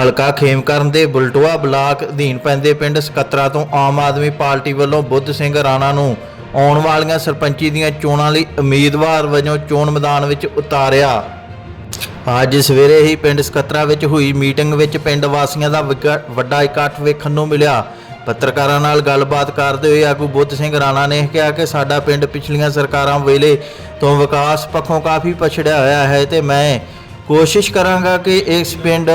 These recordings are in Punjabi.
ਹਲਕਾ ਖੇਮਕਰਨ ਦੇ ਬੁਲਟੋਆ ਬਲਾਕ ਅਧੀਨ ਪੈਂਦੇ ਪਿੰਡ ਸਕੱਤਰਾ ਤੋਂ ਆਮ ਆਦਮੀ ਪਾਰਟੀ ਵੱਲੋਂ ਬੁੱਧ ਸਿੰਘ ਰਾਣਾ ਨੂੰ ਆਉਣ ਵਾਲੀਆਂ ਸਰਪੰਚੀ ਦੀਆਂ ਚੋਣਾਂ ਲਈ ਉਮੀਦਵਾਰ ਵਜੋਂ ਚੋਣ ਮੈਦਾਨ ਵਿੱਚ ਉਤਾਰਿਆ। ਅੱਜ ਸਵੇਰੇ ਹੀ ਪਿੰਡ ਸਕੱਤਰਾ ਵਿੱਚ ਹੋਈ ਮੀਟਿੰਗ ਵਿੱਚ ਪਿੰਡ ਵਾਸੀਆਂ ਦਾ ਵਿਕ- ਵੱਡਾ ਇਕੱਠ ਵੇਖਣ ਨੂੰ ਮਿਲਿਆ। ਪੱਤਰਕਾਰਾਂ ਨਾਲ ਗੱਲਬਾਤ ਕਰਦੇ ਹੋਏ ਆਗੂ ਬੁੱਧ ਸਿੰਘ ਰਾਣਾ ਨੇ ਕਿਹਾ ਕਿ ਸਾਡਾ ਪਿੰਡ ਪਿਛਲੀਆਂ ਸਰਕਾਰਾਂ ਵੇਲੇ ਤੋਂ ਵਿਕਾਸ ਪੱਖੋਂ ਕਾਫੀ ਪਛੜਿਆ ਹੋਇਆ ਹੈ ਤੇ ਮੈਂ ਕੋਸ਼ਿਸ਼ ਕਰਾਂਗਾ ਕਿ ਇਸ ਪਿੰਡ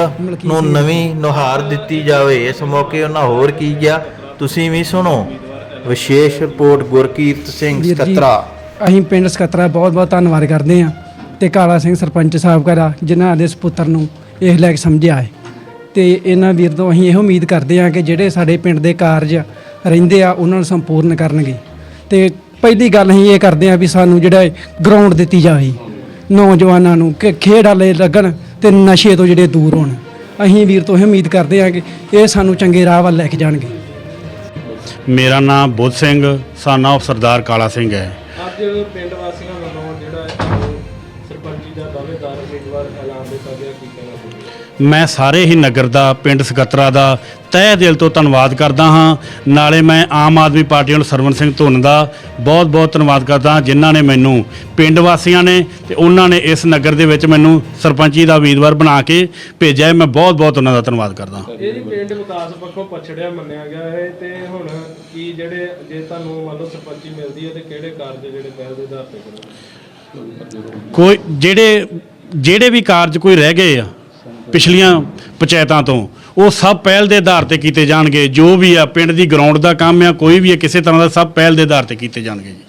ਨੂੰ ਨਵੀਂ ਨੁਹਾਰ ਦਿੱਤੀ ਜਾਵੇ। ਇਸ ਮੌਕੇ ਉਹਨਾਂ ਹੋਰ ਕੀ ਗਿਆ ਤੁਸੀਂ ਵੀ ਸੁਣੋ। ਵਿਸ਼ੇਸ਼ ਰਿਪੋਰਟ ਗੁਰਕੀਰਤ ਸਿੰਘ ਵੀਰ ਜੀ, ਸਕੱਤਰਾ। ਅਸੀਂ ਪਿੰਡ ਸਕੱਤਰਾ ਬਹੁਤ ਬਹੁਤ ਧੰਨਵਾਦ ਕਰਦੇ ਹਾਂ ਤੇ ਕਾਲਾ ਸਿੰਘ ਸਰਪੰਚ ਸਾਹਿਬ ਕਰਾ ਜਿਨ੍ਹਾਂ ਦੇ ਸੁਪੁੱਤਰ ਨੂੰ ਇਹ ਲੈ ਕੇ ਸਮਝਿਆ ਹੈ। ਤੇ ਇਹਨਾਂ ਵੀਰ ਤੋਂ ਅਸੀਂ ਇਹੋ ਉਮੀਦ ਕਰਦੇ ਹਾਂ ਕਿ ਜਿਹੜੇ ਸਾਡੇ ਪਿੰਡ ਦੇ ਕਾਰਜ ਰਹਿੰਦੇ ਆ ਉਹਨਾਂ ਨੂੰ ਸੰਪੂਰਨ ਕਰਨਗੇ। ਤੇ ਪਹਿਲੀ ਗੱਲ ਅਸੀਂ ਇਹ ਕਰਦੇ ਹਾਂ ਵੀ ਸਾਨੂੰ ਜਿਹੜਾ ਗਰਾਊਂਡ ਦਿੱਤੀ ਜਾਵੇ। ਨੌਜਵਾਨਾਂ ਨੂੰ ਕਿ ਖੇਡ ਵਾਲੇ ਲੱਗਣ ਤੇ ਨਸ਼ੇ ਤੋਂ ਜਿਹੜੇ ਦੂਰ ਹੋਣ। ਅਸੀਂ ਵੀਰ ਤੋਂ ਇਹ ਉਮੀਦ ਕਰਦੇ ਹਾਂ ਕਿ ਇਹ ਸਾਨੂੰ ਚੰਗੇ ਰਾਹ ਵੱਲ ਲੈ ਕੇ ਜਾਣਗੇ। ਮੇਰਾ ਨਾਮ ਬੁੱਧ ਸਿੰਘ ਸਾਨਾ ਸਰਦਾਰ ਕਾਲਾ ਸਿੰਘ ਹੈ। ਅੱਜ ਪਿੰਡ ਵਾਸੀਆਂ ਵੱਲੋਂ ਜਿਹੜਾ ਸਰਪੰਚੀ ਦਾ ਦਾਅਵੇਦਾਰ ਉਮੀਦਵਾਰ ਐਲਾਨ ਦਿੱਤਾ ਗਿਆ ਕੀ ਕਹਿਣਾ ਚਾਹੁੰਦੇ ਮੈਂ ਸਾਰੇ ਹੀ ਨਗਰ ਦਾ ਪਿੰਡ ਸਕੱਤਰਾ ਦਾ ਤਹਿ ਦਿਲ ਤੋਂ ਧੰਨਵਾਦ ਕਰਦਾ ਹਾਂ। ਨਾਲੇ ਮੈਂ ਆਮ ਆਦਮੀ ਪਾਰਟੀ ਵੱਲੋਂ ਸਰਵਨ ਸਿੰਘ ਧੁੰਨ ਦਾ ਬਹੁਤ ਬਹੁਤ ਧੰਨਵਾਦ ਕਰਦਾ ਹਾਂ ਜਿਨ੍ਹਾਂ ਨੇ ਮੈਨੂੰ ਪਿੰਡ ਵਾਸੀਆਂ ਨੇ ਤੇ ਉਹਨਾਂ ਨੇ ਇਸ ਨਗਰ ਦੇ ਵਿੱਚ ਮੈਨੂੰ ਸਰਪੰਚੀ ਦਾ ਉਮੀਦਵਾਰ ਬਣਾ ਕੇ ਭੇਜਿਆ ਹੈ। ਮੈਂ ਬਹੁਤ ਬਹੁਤ ਉਹਨਾਂ ਦਾ ਧੰਨਵਾਦ ਕਰਦਾ ਹਾਂ। ਇਹ ਜੀ ਪਿੰਡ ਵਿਕਾਸ ਪੱਖੋਂ ਪਛੜਿਆ ਮੰਨਿਆ ਗਿਆ ਹੈ ਤੇ ਹੁਣ ਕੀ ਜਿਹੜੇ ਜੇ ਤੁਹਾਨੂੰ ਮੰਨ ਲਓ ਸਰਪੰਚੀ ਮਿਲਦੀ ਹੈ ਤੇ ਕਿਹੜੇ ਕਾਰਜ ਜਿਹੜੇ ਪਹਿਲ ਦੇ ਆਧਾਰ ਤੇ? ਕਰੋਗੇ ਕੋਈ ਜਿਹੜੇ ਜਿਹੜੇ ਵੀ ਕਾਰਜ ਕੋਈ ਰਹਿ ਗਏ ਆ ਪਿਛਲੀਆਂ ਪੰਚਾਇਤਾਂ ਤੋਂ ਉਹ ਸਭ ਪਹਿਲ ਦੇ ਆਧਾਰ ਤੇ ਕੀਤੇ ਜਾਣਗੇ। ਜੋ ਵੀ ਆ ਪਿੰਡ ਦੀ ਗਰਾਊਂਡ ਦਾ ਕੰਮ ਆ ਕੋਈ ਵੀ ਆ ਕਿਸੇ ਤਰ੍ਹਾਂ ਦਾ ਸਭ ਪਹਿਲ ਦੇ ਆਧਾਰ ਤੇ ਕੀਤੇ ਜਾਣਗੇ ਜੀ।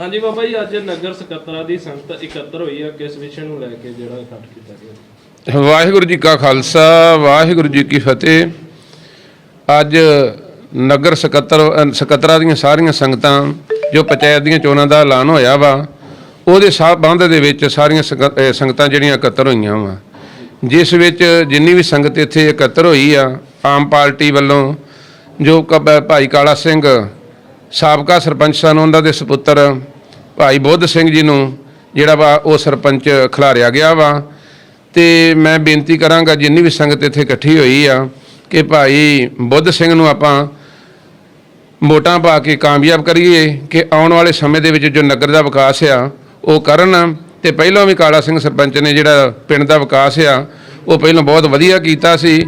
ਹਾਂਜੀ ਬਾਬਾ ਜੀ ਅੱਜ ਨਗਰ ਸਕੱਤਰਾ ਦੀ ਸੰਗਤ ਇਕੱਤਰ ਹੋਈ ਹੈ ਕਿਸ ਵਿਸ਼ੇ ਨੂੰ ਲੈ ਕੇ ਜਿਹੜਾ ਇਕੱਠ ਕੀਤਾ ਗਿਆ? ਵਾਹਿਗੁਰੂ ਜੀ ਕਾ ਖਾਲਸਾ ਵਾਹਿਗੁਰੂ ਜੀ ਕੀ ਫਤਿਹ। ਅੱਜ ਨਗਰ ਸਕੱਤਰ ਸਕੱਤਰਾਂ ਦੀਆਂ ਸਾਰੀਆਂ ਸੰਗਤਾਂ ਜੋ ਪੰਚਾਇਤ ਦੀਆਂ ਚੋਣਾਂ ਦਾ ਐਲਾਨ ਹੋਇਆ ਵਾ, ਉਹਦੇ ਸੰਬੰਧ ਦੇ ਵਿੱਚ ਸਾਰੀਆਂ ਸੰਗ- ਸੰਗਤਾਂ ਜਿਹੜੀਆਂ ਇਕੱਤਰ ਹੋਈਆਂ ਵਾ। ਜਿਸ ਵਿੱਚ ਜਿੰਨੀ ਵੀ ਸੰਗਤ ਇੱਥੇ ਇਕੱਤਰ ਹੋਈ ਆ, ਆਮ ਪਾਰਟੀ ਵੱਲੋਂ, ਜੋ ਕ- ਭਾਈ ਕਾਲਾ ਸਿੰਘ, ਸਾਬਕਾ ਸਰਪੰਚ ਸਨ, ਉਹਨਾਂ ਦੇ ਸੁਪੁੱਤਰ, ਭਾਈ ਬੁੱਧ ਸਿੰਘ ਜੀ ਨੂੰ, ਜਿਹੜਾ ਵਾ ਉਹ ਸਰਪੰਚ ਖਿਲਾਰਿਆ ਗਿਆ ਵਾ। ਤੇ ਮੈਂ ਬੇਨਤੀ ਕਰਾਂਗਾ, ਜਿੰਨੀ ਵੀ ਸੰਗਤ ਇੱਥੇ ਇਕੱਠੀ ਹੋਈ ਆ, ਕਿ ਭਾਈ ਬੁੱਧ ਸਿੰਘ ਨੂੰ ਆਪਾਂ ਵੋਟਾਂ ਪਾ ਕੇ ਕਾਮਯਾਬ ਕਰੀਏ ਕਿ ਆਉਣ ਵਾਲੇ ਸਮੇਂ ਦੇ ਵਿੱਚ ਜੋ ਨਗਰ ਦਾ ਵਿਕਾਸ ਆ, ਉਹ ਕਰਨ ਤੇ ਪਹਿਲਾਂ ਵੀ ਕਾਲਾ ਸਿੰਘ ਸਰਪੰਚ ਨੇ ਜਿਹੜਾ ਪਿੰਡ ਦਾ ਵਿਕਾਸ ਆ, ਉਹ ਪਹਿਲਾਂ ਬਹੁਤ ਵਧੀਆ ਕੀਤਾ ਸੀ।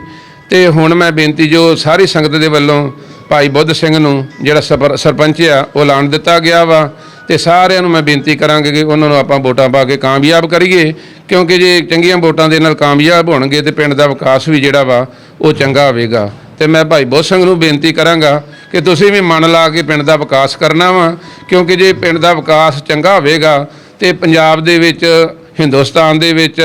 ਤੇ ਹੁਣ ਮੈਂ ਬੇਨਤੀ ਜੋ ਸਾਰੀ ਸੰਗਤ ਦੇ ਵੱਲੋਂ ਭਾਈ ਬੁੱਧ ਸਿੰਘ ਨੂੰ ਜਿਹੜਾ ਸਪਰ- ਸਰਪੰਚ ਆ, ਉਹ ਐਲਾਨ ਦਿੱਤਾ ਗਿਆ ਵਾ। ਤੇ ਸਾਰਿਆਂ ਨੂੰ ਮੈਂ ਬੇਨਤੀ ਕਰਾਂਗੇ ਕਿ ਉਹਨਾਂ ਨੂੰ ਆਪਾਂ ਵੋਟਾਂ ਪਾ ਕੇ ਕਾਮਯਾਬ ਕਰੀਏ, ਕਿਉਂਕਿ ਜੇ ਚੰਗੀਆਂ ਵੋਟਾਂ ਦੇ ਨਾਲ ਕਾਮਯਾਬ ਹੋਣਗੇ ਤੇ ਪਿੰਡ ਦਾ ਵਿਕਾਸ ਵੀ ਜਿਹੜਾ ਵਾ, ਉਹ ਚੰਗਾ ਹੋਵੇਗਾ। ਤੇ ਮੈਂ ਭਾਈ ਬੁੱਧ ਸਿੰਘ ਨੂੰ ਬੇਨਤੀ ਕਰਾਂਗਾ ਕਿ ਤੁਸੀਂ ਵੀ ਮਨ ਲਾ ਕੇ ਪਿੰਡ ਦਾ ਵਿਕਾਸ ਕਰਨਾ ਵਾ, ਕਿਉਂਕਿ ਜੇ ਪਿੰਡ ਦਾ ਵਿਕਾਸ ਚੰਗਾ ਹੋਵੇਗਾ ਤੇ ਪੰਜਾਬ ਦੇ ਵਿੱਚ, ਹਿੰਦੁਸਤਾਨ ਦੇ ਵਿੱਚ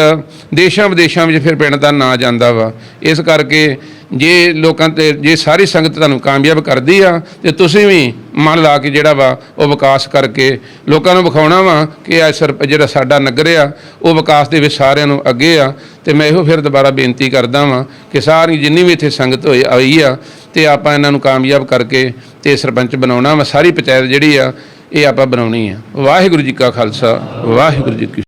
ਦੇਸ਼ਾਂ ਵਿਦੇਸ਼ਾਂ ਵਿੱਚ ਫਿਰ ਪਿੰਡ ਦਾ ਨਾਂ ਜਾਂਦਾ ਵਾ। ਇਸ ਕਰਕੇ ਜੇ ਲੋਕਾਂ ਤੇ, ਜੇ ਸਾਰੀ ਸੰਗਤ ਤੁਹਾਨੂੰ ਕਾਮਯਾਬ ਕਰਦੀ ਆ, ਤੇ ਤੁਸੀਂ ਵੀ ਮਨ ਲਾ ਕੇ ਜਿਹੜਾ ਵਾ, ਉਹ ਵਿਕਾਸ ਕਰਕੇ ਲੋਕਾਂ ਨੂੰ ਵਿਖਾਉਣਾ ਵਾ ਕਿ ਇਹ ਸਰ ਜਿਹੜਾ ਸਾਡਾ ਨਗਰ ਆ, ਉਹ ਵਿਕਾਸ ਦੇ ਵਿੱਚ ਸਾਰਿਆਂ ਨੂੰ ਅੱਗੇ ਆ। ਤੇ ਮੈਂ ਇਹੋ ਫਿਰ ਦੁਬਾਰਾ ਬੇਨਤੀ ਕਰਦਾ ਵਾਂ ਕਿ ਸਾਰੀ ਜਿੰਨੀ ਵੀ ਇੱਥੇ ਸੰਗਤ ਹੋਈ, ਆਈ ਆ, ਤੇ ਆਪਾਂ ਇਹਨਾਂ ਨੂੰ ਕਾਮਯਾਬ ਕਰਕੇ ਤੇ ਸਰਪੰਚ ਬਣਾਉਣਾ ਵਾ। ਸਾਰੀ ਪੰਚਾਇਤ ਜਿਹੜੀ ਆ, ਇਹ ਆਪਾਂ ਬਣਾਉਣੀ ਆ। ਵਾਹਿਗੁਰੂ ਜੀ ਕਾ ਖਾਲਸਾ, ਵਾਹਿਗੁਰੂ ਜੀ ਕੀ